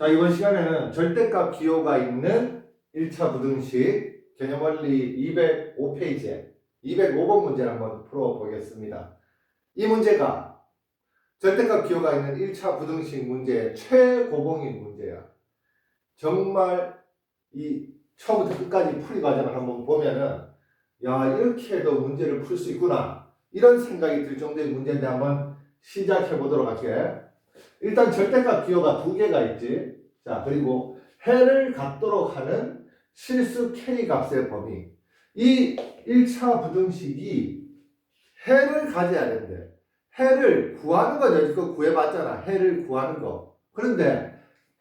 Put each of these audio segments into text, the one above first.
자, 이번 시간에는 절대값 기호가 있는 1차 부등식 개념원리 205페이지에 205번 문제를 한번 풀어보겠습니다. 이 문제가 절대값 기호가 있는 1차 부등식 문제의 최고봉인 문제야. 정말 이 처음부터 끝까지 풀이 과정을 한번 보면은 야 이렇게 해도 문제를 풀 수 있구나 이런 생각이 들 정도의 문제인데 한번 시작해 보도록 할게. 일단 절대값 기호가 두 개가 있지. 자 그리고 해를 갖도록 하는 실수 k 값의 범위. 이 1차 부등식이 해를 가져야 된대. 해를 구하는 거 여지껏 구해봤잖아. 해를 구하는 거. 그런데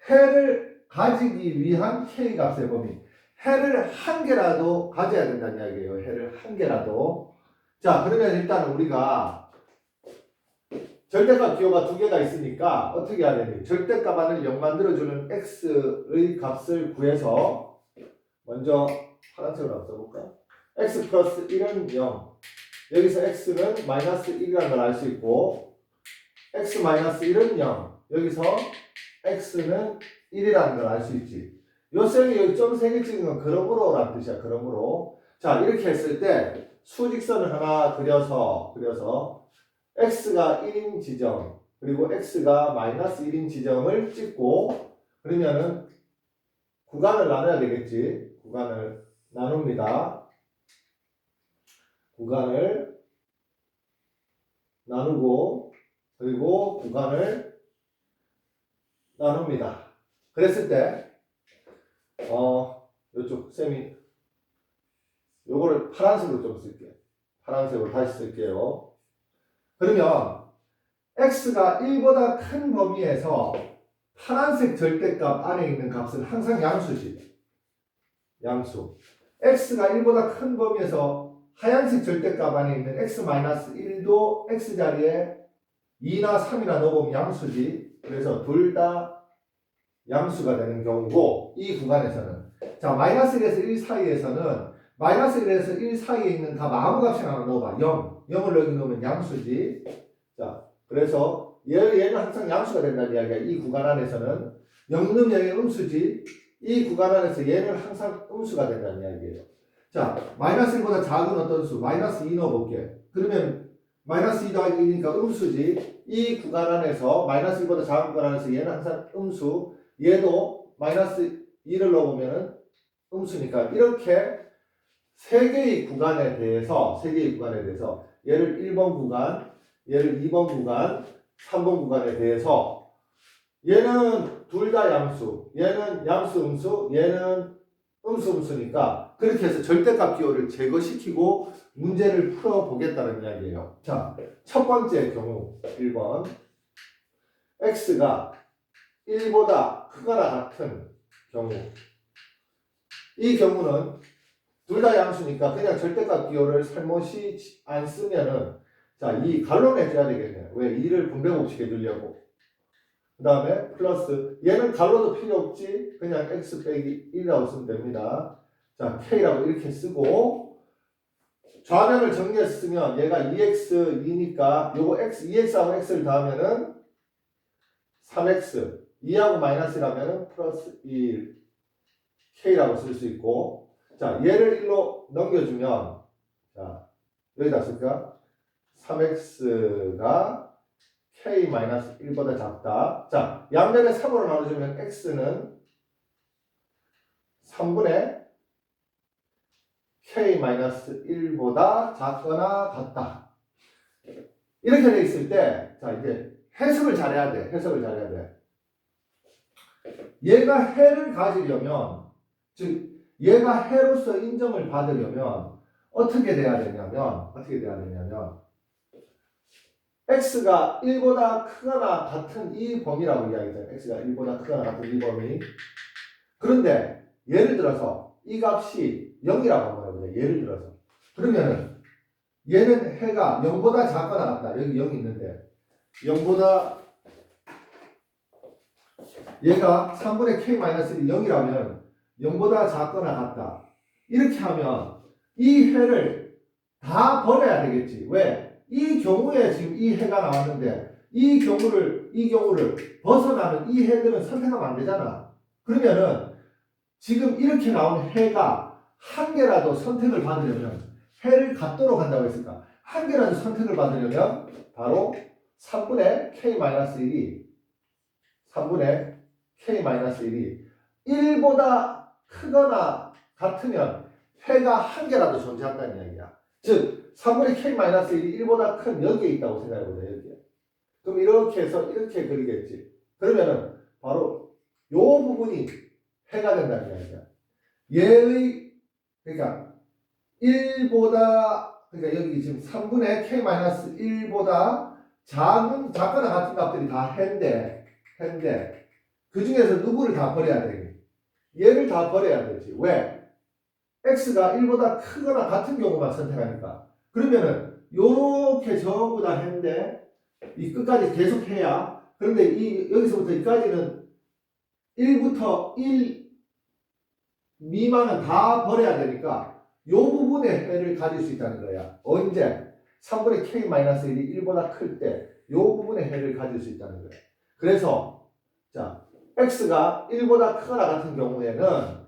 해를 가지기 위한 k 값의 범위. 해를 한 개라도 가져야 된다는 이야기예요. 해를 한 개라도. 자, 그러면 일단 우리가 절대값 기호가 두 개가 있으니까 어떻게 해야 되니? 절대값 안을 0 만들어주는 x의 값을 구해서 먼저 파란색으로 써볼까? x 플러스 1은 0. 여기서 x는 마이너스 1이라는 걸 알 수 있고 x 마이너스 1은 0. 여기서 x는 1이라는 걸 알 수 있지. 요 셈이 여기 점 3개 찍은 건 그러므로라는 뜻이야. 그러므로. 자, 이렇게 했을 때 수직선을 하나 그려서 그려서 x가 1인 지점 그리고 x가 마이너스 1인 지점을 찍고 그러면은 구간을 나눠야 되겠지. 구간을 나눕니다. 구간을 나누고 그리고 구간을 나눕니다. 그랬을 때 어, 요쪽 쌤이 요거를 파란색으로 좀 쓸게요. 파란색으로 다시 쓸게요. 그러면 x가 1보다 큰 범위에서 파란색 절대값 안에 있는 값은 항상 양수지. 양수. x가 1보다 큰 범위에서 하얀색 절대값 안에 있는 x-1도 x자리에 2나 3이나 넣어보면 양수지. 그래서 둘 다 양수가 되는 경우고 이 구간에서는 자 마이너스 1에서 1 사이에서는 마이너스 1에서 1 사이에 있는 값 아무 값이나 하나 넣어봐. 0 0을 여기 넣으면 양수지. 자 그래서 얘, 얘는 항상 양수가 된다는 이야기야. 이 구간 안에서는. 0 넣으면 음수지. 이 구간 안에서 얘는 항상 음수가 된다는 이야기예요. 자 마이너스 1보다 작은 어떤 수? 마이너스 2 넣어볼게. 그러면 마이너스 2 더하기 1이니까 음수지. 이 구간 안에서 마이너스 1보다 작은 구간 안에서 얘는 항상 음수. 얘도 마이너스 2를 넣어보면은 음수니까 이렇게 세 개의 구간에 대해서 세 개의 구간에 대해서 얘를 1번 구간, 얘를 2번 구간, 3번 구간에 대해서 얘는 둘 다 양수, 얘는 양수 음수, 얘는 음수 음수니까 그렇게 해서 절대값 기호를 제거시키고 문제를 풀어보겠다는 이야기예요. 자, 첫 번째 경우 1번 x가 1보다 크거나 같은 경우 이 경우는 둘 다 양수니까 그냥 절대값 기호를 살못이 안 쓰면은 자, 이 갈로 내줘야 되겠네. 왜? 2를 분배곱식 해주려고. 그 다음에 플러스 얘는 갈로도 필요 없지. 그냥 x 빼기 1이라고 쓰면 됩니다. 자, k라고 이렇게 쓰고 좌변을 정리했으면 얘가 2x2니까 요거 x, 2x하고 x를 더하면은 3x 2하고 마이너스라면 플러스 1 k라고 쓸 수 있고 자 얘를 1로 넘겨주면 자 여기다 쓸까? 3x가 k 마이너스 1보다 작다. 자 양변에 3으로 나눠주면 x는 3분의 k 마이너스 1보다 작거나 같다. 이렇게 돼 있을 때 자 이제 해석을 잘해야 돼. 해석을 잘해야 돼. 얘가 해를 가지려면 즉 얘가 해로서 인정을 받으려면 어떻게 돼야 되냐면 어떻게 돼야 되냐면 x가 1보다 크거나 같은 이 범위라고 이야기해요. x가 1보다 크거나 같은 이 범위. 그런데 예를 들어서 이 값이 0이라고 한번 해보자. 예를 들어서. 그러면은 얘는 해가 0보다 작거나 같다. 여기 0이 있는데 0보다 얘가 3분의 k-1이 0이라면 0보다 작거나 같다. 이렇게 하면 이 해를 다 버려야 되겠지. 왜? 이 경우에 지금 이 해가 나왔는데 이 경우를 이 경우를 벗어나는 이 해들은 선택하면 안 되잖아. 그러면은 지금 이렇게 나온 해가 한 개라도 선택을 받으려면 해를 갖도록 한다고 했으니까 한 개라도 선택을 받으려면 바로 3분의 k-1이 3분의 k-1이 1보다 크거나 같으면 해가 한 개라도 존재한다는 이야기야. 즉 3분의 k-1이 1보다 큰 여기에 있다고 생각해보자 여기에. 그럼 이렇게 해서 이렇게 그리겠지. 그러면은 바로 요 부분이 해가 된다는 이야기야. 얘의 그러니까 1보다 그러니까 여기 지금 3분의 k-1보다 작은 작거나 같은 값들이 다 해인데 해인데 그 중에서 누구를 다 버려야 되니? 얘를 다 버려야 되지. 왜? x가 1보다 크거나 같은 경우만 선택하니까. 그러면은 요렇게 전부 다 했는데 이 끝까지 계속 해야 그런데 이 여기서부터 여기까지는 1부터 1 미만은 다 버려야 되니까 요 부분의 해를 가질 수 있다는 거야. 언제? 3분의 k-1이 1보다 클 때 요 부분의 해를 가질 수 있다는 거야. 그래서 자 x가 1보다 크거나 같은 경우에는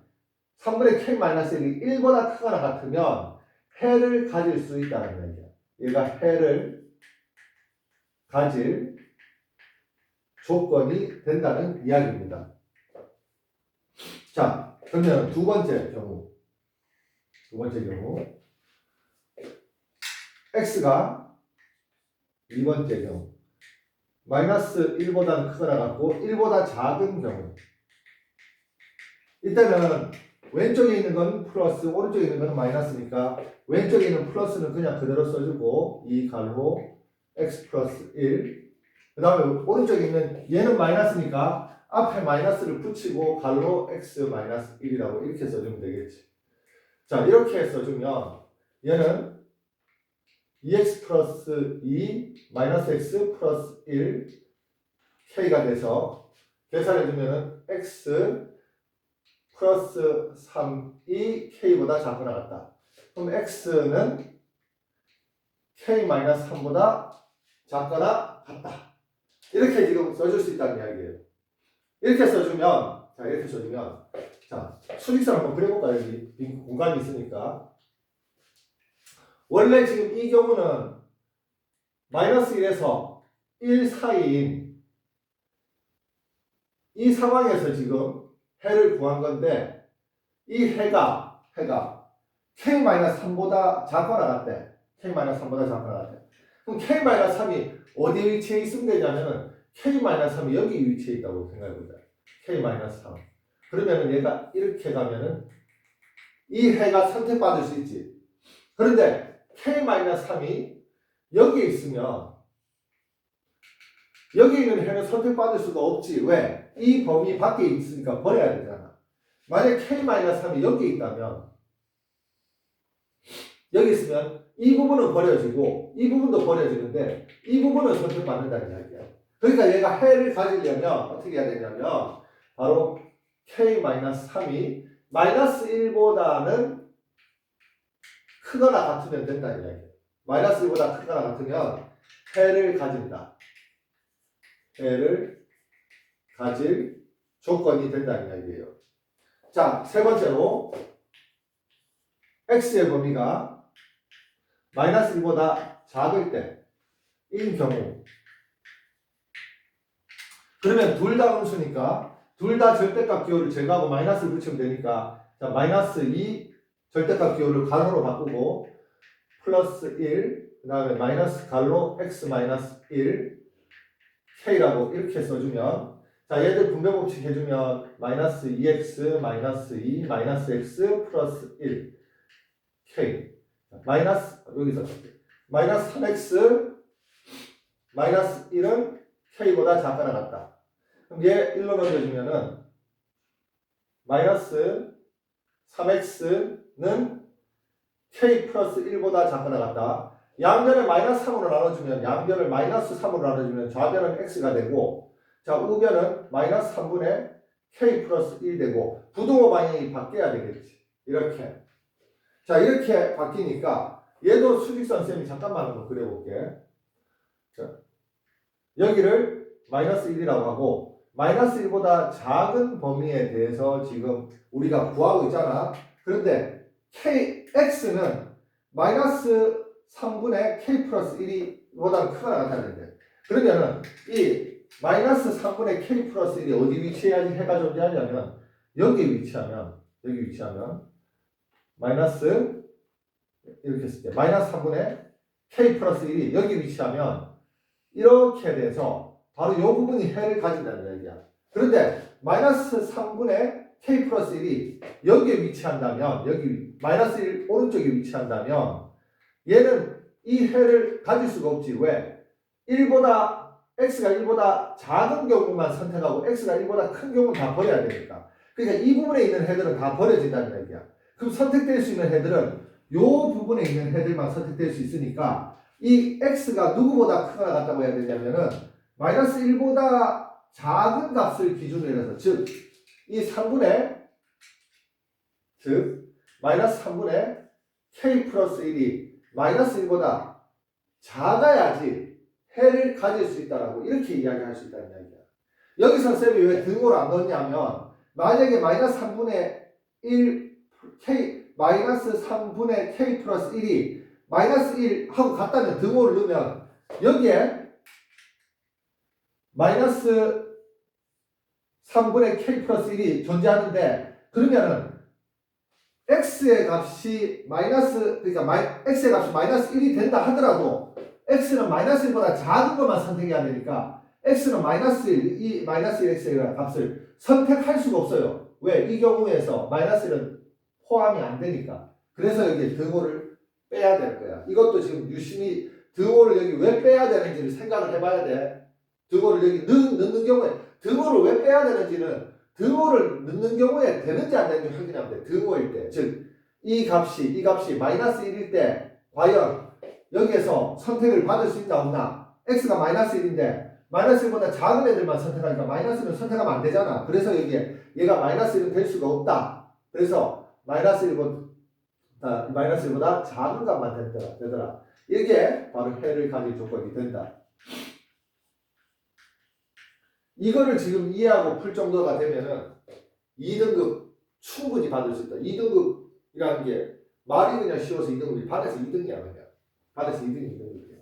3분의 k-1이 1보다 크거나 같으면 해를 가질 수 있다는 거야. 얘가 해를 가질 조건이 된다는 이야기입니다. 자, 그러면 두 번째 경우. 두 번째 경우. x가 이 번째 경우. 마이너스 1보다 크거나 같고 1보다 작은 경우. 이때는 왼쪽에 있는 건 플러스, 오른쪽에 있는 건 마이너스니까 왼쪽에 있는 플러스는 그냥 그대로 써주고 이 가로 x 플러스 1. 그 다음에 오른쪽에 있는 얘는 마이너스니까 앞에 마이너스를 붙이고 가로 x 마이너스 1이라고 이렇게 써주면 되겠지. 자 이렇게 써주면 얘는 2x 플러스 2 마이너스 x 플러스 1 k가 돼서 계산해주면 x 플러스 3이 k보다 작거나 같다. 그럼 x는 k 마이너스 3보다 작거나 같다. 이렇게 지금 써줄 수 있다는 이야기예요. 이렇게 써주면 자 이렇게 써주면 자 수직선 한번 그려볼까요? 여기 빈 공간이 있으니까 원래 지금 이 경우는 마이너스 1에서 1 사이인 이 상황에서 지금 해를 구한 건데 이 해가 해가 k-3보다 작거나 같대. k-3보다 작거나 같대. 그럼 k-3이 어디 위치에 있으면 되냐면은 k-3이 여기 위치에 있다고 생각해 보자. k-3. 그러면은 얘가 이렇게 가면은 이 해가 선택받을 수 있지. 그런데 k-3이 여기에 있으면 여기 있는 해는 선택받을 수가 없지. 왜? 이 범위 밖에 있으니까 버려야 되잖아. 만약 k-3이 여기 있다면 여기 있으면 이 부분은 버려지고 이 부분도 버려지는데 이 부분은 선택받는다는 이야기야. 그러니까 얘가 해를 가지려면 어떻게 해야 되냐면 바로 k-3이 마이너스 1보다는 크거나 같으면 된다는 이야기야. 마이너스 1보다 크거나 같으면 해를 가진다. 해를 가질 조건이 된다는 이야기예요. 자, 세 번째로 x의 범위가 마이너스 1보다 작을 때인 경우 그러면 둘 다 음수니까 둘 다 절대값 기호를 제거하고 마이너스를 붙이면 되니까 자 마이너스 2 절대값 기호를 가로로 바꾸고 플러스 1 그 다음에 마이너스 가로 x 마이너스 1 k라고 이렇게 써주면 자 얘들 분배 법칙 해주면 마이너스 2x 마이너스 2 마이너스 x 플러스 1 k 마이너스 여기서 마이너스 3x 마이너스 1은 k보다 작거나 같다. 그럼 얘 1로 넘겨주면은 마이너스 3x 는 k 플러스 1보다 작거나 같다. 양변을 마이너스 3으로 나눠주면 양변을 마이너스 3으로 나눠주면 좌변은 x가 되고 자 우변은 마이너스 3분의 k 플러스 1 되고 부동호 방향이 바뀌어야 되겠지. 이렇게 자 이렇게 바뀌니까 얘도 수직선 쌤이 잠깐만 한번 그려볼게. 자, 여기를 마이너스 1이라고 하고 마이너스 1보다 작은 범위에 대해서 지금 우리가 구하고 있잖아. 그런데 k, x는 마이너스 3분의 k 플러스 1이보다 크거나 같다는데 그러면은 이 마이너스 3분의 k 플러스 1이 어디 위치해야지 해가 존재하냐면 여기 위치하면 여기 위치하면 마이너스 이렇게 쓸 때 마이너스 3분의 k 플러스 1이 여기 위치하면 이렇게 돼서 바로 이 부분이 해를 가진다는 얘기야. 그런데 마이너스 3분의 k 플러스 1이 여기에 위치한다면 여기 마이너스 1 오른쪽에 위치한다면 얘는 이 해를 가질 수가 없지. 왜? 1보다 x가 1보다 작은 경우만 선택하고 x가 1보다 큰 경우는 다 버려야 되니까. 그러니까 이 부분에 있는 해들은 다 버려진다는 얘기야. 그럼 선택될 수 있는 해들은 요 부분에 있는 해들만 선택될 수 있으니까 이 x가 누구보다 크거나 같다고 해야 되냐면은 마이너스 1보다 작은 값을 기준으로 해서 즉 이 3분의 즉 마이너스 3분의 k 플러스 1이 마이너스 1보다 작아야지 해를 가질 수 있다라고 이렇게 이야기할 수 있다는 이야기야. 여기서 쌤이 왜 등호를 안 넣냐면 만약에 마이너스 3분의 1 k 마이너스 3분의 k 플러스 1이 마이너스 1 하고 같다면 등호를 넣으면 여기에 마이너스 3분의 k 플러스 1이 존재하는데 그러면은 x의 값이 마이너스 그러니까 마이, x의 값이 마이너스 1이 된다 하더라도 x는 마이너스 1보다 작은 것만 선택해야 되니까 x는 마이너스 1, 이 마이너스 1x의 값을 선택할 수가 없어요. 왜? 이 경우에서 마이너스 1은 포함이 안 되니까. 그래서 여기 등호를 빼야 될 거야. 이것도 지금 유심히 등호를 여기 왜 빼야 되는지를 생각을 해봐야 돼. 등호를 여기 넣, 넣는 경우에 등호를 왜 빼야 되는지는 등호를 넣는 경우에 되는지 안 되는지 확인하면 돼. 등호일 때. 즉, 이 값이, 이 값이 마이너스 1일 때, 과연 여기에서 선택을 받을 수 있나 없나? x가 마이너스 1인데, 마이너스 1보다 작은 애들만 선택하니까 마이너스는 선택하면 안 되잖아. 그래서 여기에 얘가 마이너스 1은 될 수가 없다. 그래서 마이너스 1보다, 아, 마이너스 1보다 작은 값만 되더라. 되더라. 이게 바로 해를 가질 조건이 된다. 이거를 지금 이해하고 풀 정도가 되면은 2등급 충분히 받을 수 있다. 2등급이라는 게 말이 그냥 쉬워서 2등급이 반에서 2등이야 그냥. 반에서 2등이 2등급이야.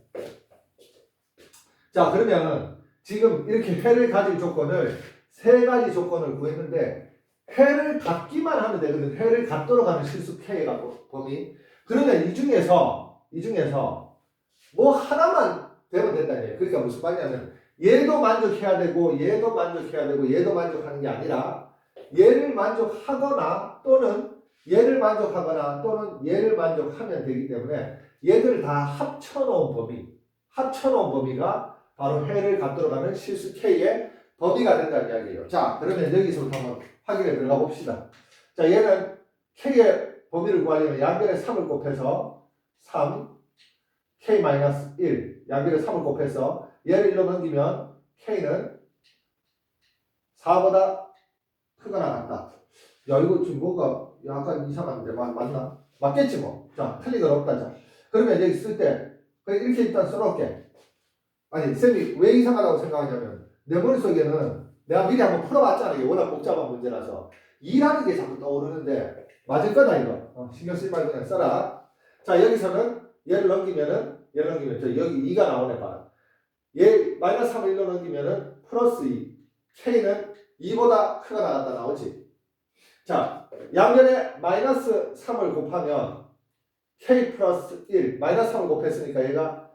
자 그러면 지금 이렇게 해를 가질 조건을 세 가지 조건을 구했는데 해를 갖기만 하면 되거든. 해를 갖도록 하는 실수 K가 범위. 그러면 이 중에서 이 중에서 뭐 하나만 되면 얘기예요. 그러니까 무슨 말이냐면 얘도 만족해야 되고 얘도 만족해야 되고 얘도 만족하는 게 아니라 얘를 만족하거나 또는 얘를 만족하거나 또는 얘를 만족하면 되기 때문에 얘들을 다 합쳐놓은 범위 합쳐놓은 범위가 바로 해를 갖도록 하는 실수 K의 범위가 된다는 이야기예요. 자 그러면 여기서부터 한번 확인해 들어가 봅시다. 자 얘는 K의 범위를 구하려면 양변에 3을 곱해서 3 K-1 양변에 3을 곱해서 얘를 1로 넘기면 K는 4보다 크거나 같다. 야, 이거 지금 뭔가 약간 이상한데, 맞, 맞나? 맞겠지 뭐. 자, 틀린 건 없다. 자, 그러면 여기 쓸 때, 이렇게 일단 써놓을게. 아니, 쌤이 왜 이상하다고 생각하냐면, 내 머릿속에는 내가 미리 한번 풀어봤잖아. 이게 워낙 복잡한 문제라서. 2라는 게 자꾸 떠오르는데, 맞을 거다, 이거. 어, 신경 쓰지 말고 그냥 써라. 자, 여기서는 얘를 넘기면은, 얘를 넘기면, 저 여기 2가 나오네, 봐. 얘 마이너스 3을 1로 넘기면은 플러스 2 K는 2보다 크가 나갔다 나오지? 자 양변에 마이너스 3을 곱하면 K 플러스 1 마이너스 3을 곱했으니까 얘가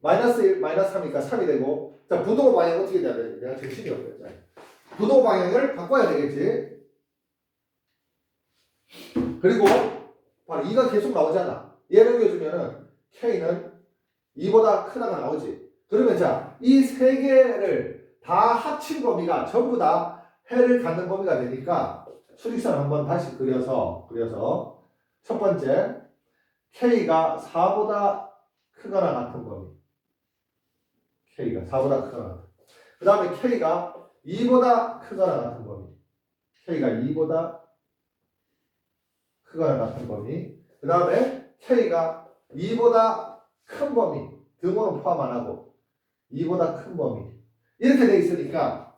마이너스 1 마이너스 3이니까 3이 되고 자 부동 방향 어떻게 돼야 되지 내가 정신이 없네 자, 부동 방향을 바꿔야 되겠지? 그리고 바로 2가 계속 나오잖아. 얘 넘겨주면은 K는 2보다 크다가 나오지 그러면 자, 이 세 개를 다 합친 범위가 전부 다 해를 갖는 범위가 되니까 수직선 한번 다시 그려서 그려서 첫 번째 k가 4보다 크거나 같은 범위. k가 4보다 크거나 같은. 그 다음에 k가 2보다 크거나 같은 범위. k가 2보다 크거나 같은 범위. 그 다음에 k가 2보다 큰 범위. 등호는 포함 안 하고 2보다 큰 범위. 이렇게 돼 있으니까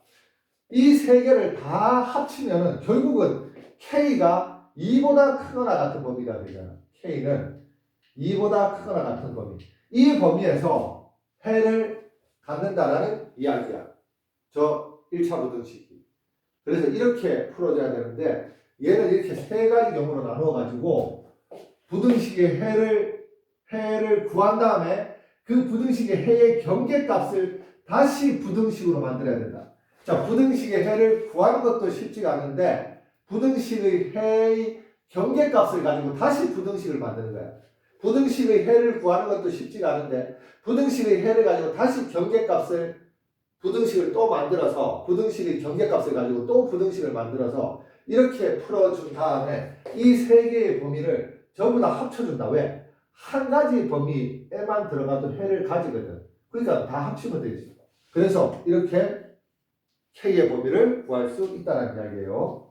이 세 개를 다 합치면은 결국은 K가 2보다 크거나 같은 범위가 되잖아. K는 2보다 크거나 같은 범위. 이 범위에서 해를 갖는다라는 이야기야. 저 1차 부등식이. 그래서 이렇게 풀어줘야 되는데 얘는 이렇게 세 가지 경우로 나누어 가지고 부등식의 해를 해를 구한 다음에 그 부등식의 해의 경계값을 다시 부등식으로 만들어야 된다. 자, 부등식의 해를 구하는 것도 쉽지가 않은데 부등식의 해의 경계값을 가지고 다시 부등식을 만드는 거야. 부등식의 해를 구하는 것도 쉽지가 않은데 부등식의 해를 가지고 다시 경계값을 부등식을 또 만들어서 부등식의 경계값을 가지고 또 부등식을 만들어서 이렇게 풀어준 다음에 이 세 개의 범위를 전부 다 합쳐준다. 왜? 한 가지 범위 에만 들어가도 해를 가지거든. 그러니까 다 합치면 되지. 그래서 이렇게 K의 범위를 구할 수 있다는 이야기예요.